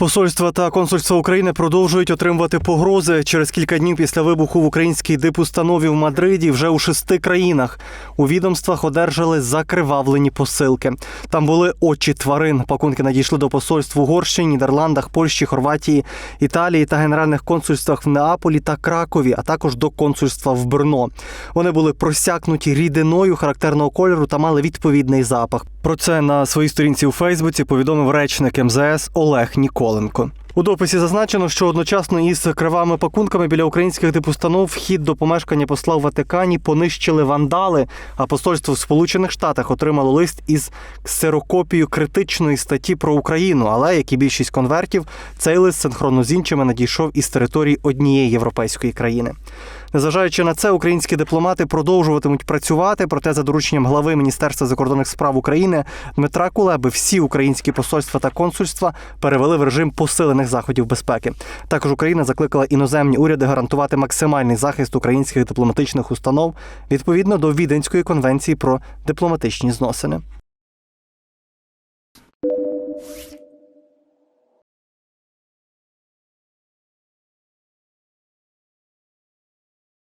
Посольства та консульства України продовжують отримувати погрози через кілька днів після вибуху в українській дипустанові в Мадриді вже у шести країнах. У відомствах одержали закривавлені посилки. Там були очі тварин. Пакунки надійшли до посольств Угорщині, Нідерландах, Польщі, Хорватії, Італії та генеральних консульствах в Неаполі та Кракові, а також до консульства в Брно. Вони були просякнуті рідиною характерного кольору та мали відповідний запах. Про це на своїй сторінці у Фейсбуці повідомив речник МЗС Олег Ніколенко. У дописі зазначено, що одночасно із кривавими пакунками біля українських дипустанов вхід до помешкання посла в Ватикані понищили вандали. А посольство в Сполучених Штатах отримало лист із ксерокопією критичної статті про Україну. Але як і більшість конвертів, цей лист синхронно з іншими надійшов із території однієї європейської країни. Незважаючи на це, українські дипломати продовжуватимуть працювати. Проте, за дорученням глави Міністерства закордонних справ України Дмитра Кулеби, всі українські посольства та консульства перевели в режим посилених вживаних заходів безпеки. Також Україна закликала іноземні уряди гарантувати максимальний захист українських дипломатичних установ відповідно до Віденської конвенції про дипломатичні зносини.